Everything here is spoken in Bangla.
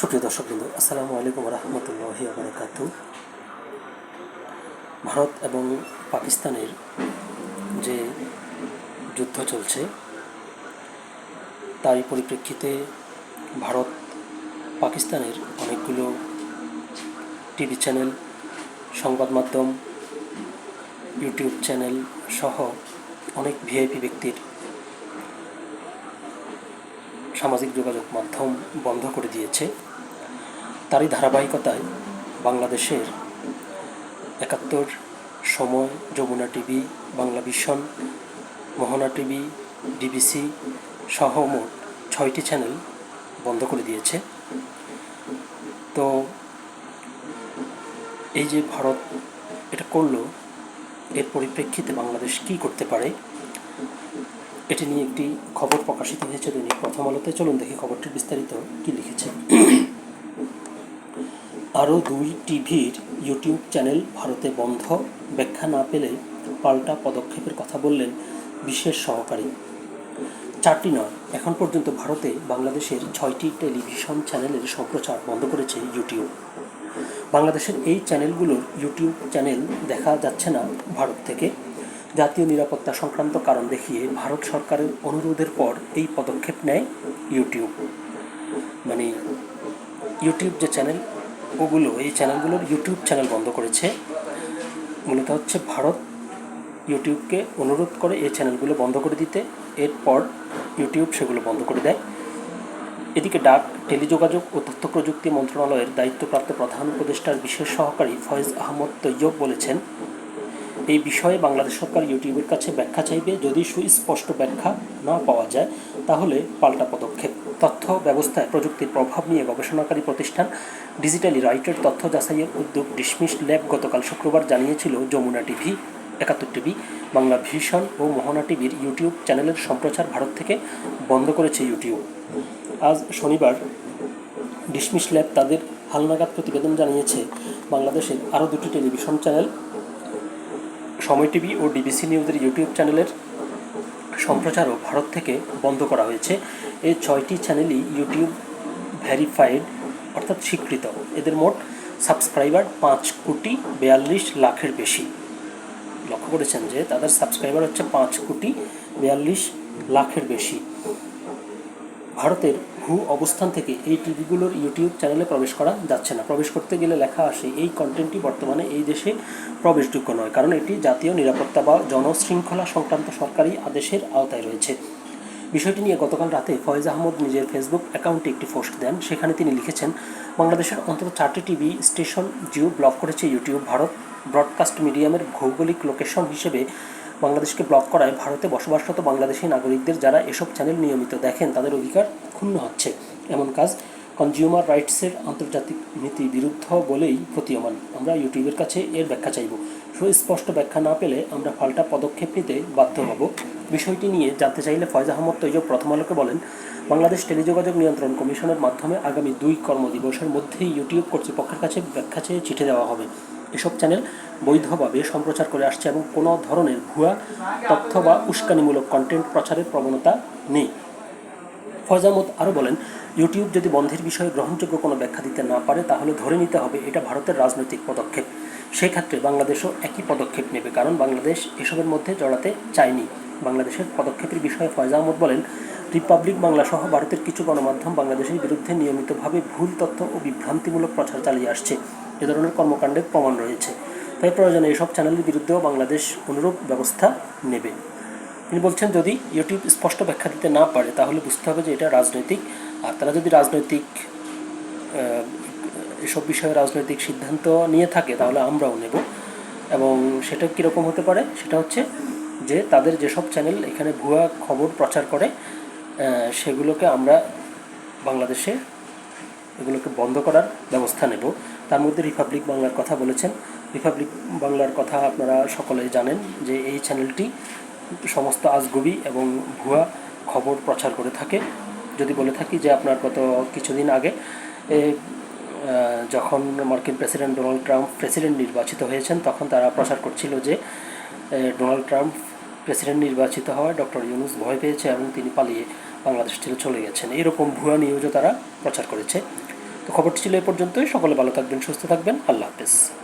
সুপ্রিয় দর্শকবৃন্দ, আসসালামু আলাইকুম রহমতুল্লাহ বারকাত ভারত এবং পাকিস্তানের যে যুদ্ধ চলছে, তারই পরিপ্রেক্ষিতে ভারত, পাকিস্তানের অনেকগুলো টিভি চ্যানেল, সংবাদ মাধ্যম, ইউটিউব চ্যানেল সহ অনেক ভিআইপি ব্যক্তির সামাজিক যোগাযোগ মাধ্যম বন্ধ করে দিয়েছে। তারই ধারাবাহিকতায় বাংলাদেশের Ekattor Somoy Jamuna TV, Bangla Vision, Mohona TV, DBC সহ মোট ছয়টি চ্যানেল বন্ধ করে দিয়েছে। তো এই যে ভারত এটা করল, এর পরিপ্রেক্ষিতে বাংলাদেশ কী করতে পারে? এটি নিয়ে একটি খবর প্রকাশিত হয়েছে দৈনিক প্রথম আলোতে। চলুন দেখি খবরটি বিস্তারিত কি লিখেছে। আরও দুই টিভির ইউটিউব চ্যানেল ভারতে বন্ধ। ব্যাখ্যা না পেলে পাল্টা পদক্ষেপের কথা বললেন বিশেষ সহকারী। চারটি নয়, এখন পর্যন্ত ভারতে বাংলাদেশের ছয়টি টেলিভিশন চ্যানেলের সম্প্রচার বন্ধ করেছে ইউটিউব। বাংলাদেশের এই চ্যানেলগুলোর ইউটিউব চ্যানেল দেখা যাচ্ছে না ভারত থেকে। জাতীয় নিরাপত্তা সংক্রান্ত কারণ দেখিয়ে ভারত সরকারের অনুরোধের পর এই পদক্ষেপ নেয় ইউটিউব। মানে ইউটিউব যে চ্যানেল ওগুলো, এই চ্যানেলগুলোর ইউটিউব চ্যানেল বন্ধ করেছে। মূলত হচ্ছে ভারত ইউটিউবকে অনুরোধ করে এই চ্যানেলগুলো বন্ধ করে দিতে। এরপর ইউটিউব সেগুলো বন্ধ করে দেয়। এদিকে ডাক, টেলিযোগাযোগ ও তথ্য প্রযুক্তি মন্ত্রণালয়ের দায়িত্বপ্রাপ্ত প্রধান উপদেষ্টার বিশেষ সহকারী ফয়েজ আহমদ তৈয়ব বলেছেন এই বিষয়ে বাংলাদেশ সরকার ইউটিউবের কাছে ব্যাখ্যা চাইবে। যদি সুস্পষ্ট ব্যাখ্যা না পাওয়া যায়, তাহলে পাল্টা পদক্ষেপ। তথ্য ব্যবস্থায় প্রযুক্তির প্রভাব নিয়ে গবেষণাকারী প্রতিষ্ঠান ডিজিটালি রাইটের তথ্য যাচাইয়ের উদ্যোগ ডিসমিস ল্যাব গতকাল শুক্রবার জানিয়েছিল Jamuna TV, Ekattor TV, Bangla Vision ও মোহনা টিভির ইউটিউব চ্যানেলের সম্প্রচার ভারত থেকে বন্ধ করেছে ইউটিউব। আজ শনিবার ডিসমিস ল্যাব তাদের হালনাগাদ প্রতিবেদন জানিয়েছে। বাংলাদেশের আরও দুটি টেলিভিশন চ্যানেল সময় টিভি ও ডিবিসি নিউজের ইউটিউব চ্যানেলের সম্প্রচারও ভারত থেকে বন্ধ করা হয়েছে। এই ছয়টি চ্যানেলই ইউটিউব ভ্যারিফাইড অর্থাৎ স্বীকৃত। এদের মোট সাবস্ক্রাইবার পাঁচ কোটি বিয়াল্লিশ লাখের বেশি। লক্ষ্য করেছেন যে, তাদের সাবস্ক্রাইবার হচ্ছে পাঁচ কোটি বিয়াল্লিশ লাখের বেশি। ভারতের ভূ অবস্থান থেকে এই টিভিগুলোর ইউটিউব চ্যানেলে প্রবেশ করা যাচ্ছে না। প্রবেশ করতে গেলে লেখা আসে, এই কন্টেন্টটি বর্তমানে এই দেশে প্রবেশযোগ্য নয়, কারণ এটি জাতীয় নিরাপত্তা বা জনশৃঙ্খলা সংক্রান্ত সরকারি আদেশের আওতায় রয়েছে। বিষয়টি নিয়ে গতকাল রাতে ফয়েজ আহমদ নিজের ফেসবুক অ্যাকাউন্টে একটি পোস্ট দেন। সেখানে তিনি লিখেছেন, বাংলাদেশের অন্তত চারটি টিভি স্টেশন জিও ব্লক করেছে ইউটিউব ভারত। ব্রডকাস্ট মিডিয়ামের ভৌগোলিক লোকেশন হিসেবে বাংলাদেশকে ব্লক করায় ভারতে বসবাসরত বাংলাদেশি নাগরিকদের যারা এসব চ্যানেল নিয়মিত দেখেন, তাদের অধিকার ক্ষুণ্ণ হচ্ছে। এমন কাজ কনজিউমার রাইটসের আন্তর্জাতিক নীতি বিরুদ্ধ বলেই প্রতীয়মান। আমরা ইউটিউবের কাছে এর ব্যাখ্যা চাইব। সুস্পষ্ট ব্যাখ্যা না পেলে আমরা পাল্টা পদক্ষেপ নিতে বাধ্য হব। বিষয়টি নিয়ে জানতে চাইলে ফয়জ আহমদ তৈয়ব প্রথম আলোকে বলেন, বাংলাদেশ টেলিযোগাযোগ নিয়ন্ত্রণ কমিশনের মাধ্যমে আগামী দুই কর্মদিবসের মধ্যেই ইউটিউব কর্তৃপক্ষের কাছে ব্যাখ্যা চেয়ে চিঠি দেওয়া হবে। এসব চ্যানেল বৈধভাবে সম্প্রচার করে আসছে এবং কোনো ধরনের ভুয়া তথ্য বা উস্কানিমূলক কন্টেন্ট প্রচারের প্রবণতা নেই। ফয়জ আহমদ আরও বলেন, ইউটিউব যদি বন্ধের বিষয়ে গ্রহণযোগ্য কোনো ব্যাখ্যা দিতে না পারে, তাহলে ধরে নিতে হবে এটা ভারতের রাজনৈতিক পদক্ষেপ। সেক্ষেত্রে বাংলাদেশও একই পদক্ষেপ নেবে, কারণ বাংলাদেশ এসবের মধ্যে জড়াতে চায়নি। বাংলাদেশের পদক্ষেপের বিষয়ে ফয়জ আহমদ বলেন, রিপাবলিক বাংলা সহ ভারতের কিছু গণমাধ্যম বাংলাদেশের বিরুদ্ধে নিয়মিতভাবে ভুল তথ্য ও বিভ্রান্তিমূলক প্রচার চালিয়ে আসছে। এ ধরনের কর্মকাণ্ডের প্রমাণ রয়েছে। তাই প্রয়োজনে এসব চ্যানেলের বিরুদ্ধেও বাংলাদেশ অনুরূপ ব্যবস্থা নেবে। তিনি বলছেন, যদি ইউটিউব স্পষ্ট ব্যাখ্যা দিতে না পারে, তাহলে বুঝতে হবে যে এটা রাজনৈতিক। আর তারা যদি রাজনৈতিক এসব বিষয়ে রাজনৈতিক সিদ্ধান্ত নিয়ে থাকে, তাহলে আমরাও নেব। এবং সেটা কীরকম হতে পারে? সেটা হচ্ছে যে তাদের যেসব চ্যানেল এখানে ভুয়া খবর প্রচার করে সেগুলোকে আমরা বাংলাদেশে এগুলোকে বন্ধ করার ব্যবস্থা নেব। তার মধ্যে রিপাবলিক বাংলার কথা বলেছেন। রিপাবলিক বাংলার কথা আপনারা সকলেই জানেন যে এই চ্যানেলটি সমস্ত আজগুবি এবং ভুয়া খবর প্রচার করে থাকে। যদি বলে থাকি যে আপনার গত কিছুদিন আগে যখন মার্কিন প্রেসিডেন্ট ডোনাল্ড ট্রাম্প প্রেসিডেন্ট নির্বাচিত হয়েছেন, তখন তারা প্রচার করছিল যে ডোনাল্ড ট্রাম্প প্রেসিডেন্ট নির্বাচিত হওয়ায় ডক্টর ইউনুস ভয় পেয়েছে এবং তিনি পালিয়ে বাংলাদেশ ছেড়ে চলে গেছেন। এরকম ভুয়া নিউজও তারা প্রচার করেছে। তো খবরটি ছিল এ পর্যন্তই। সকলে ভালো থাকবেন সুস্থ থাকবেন। আল্লাহ হাফেজ।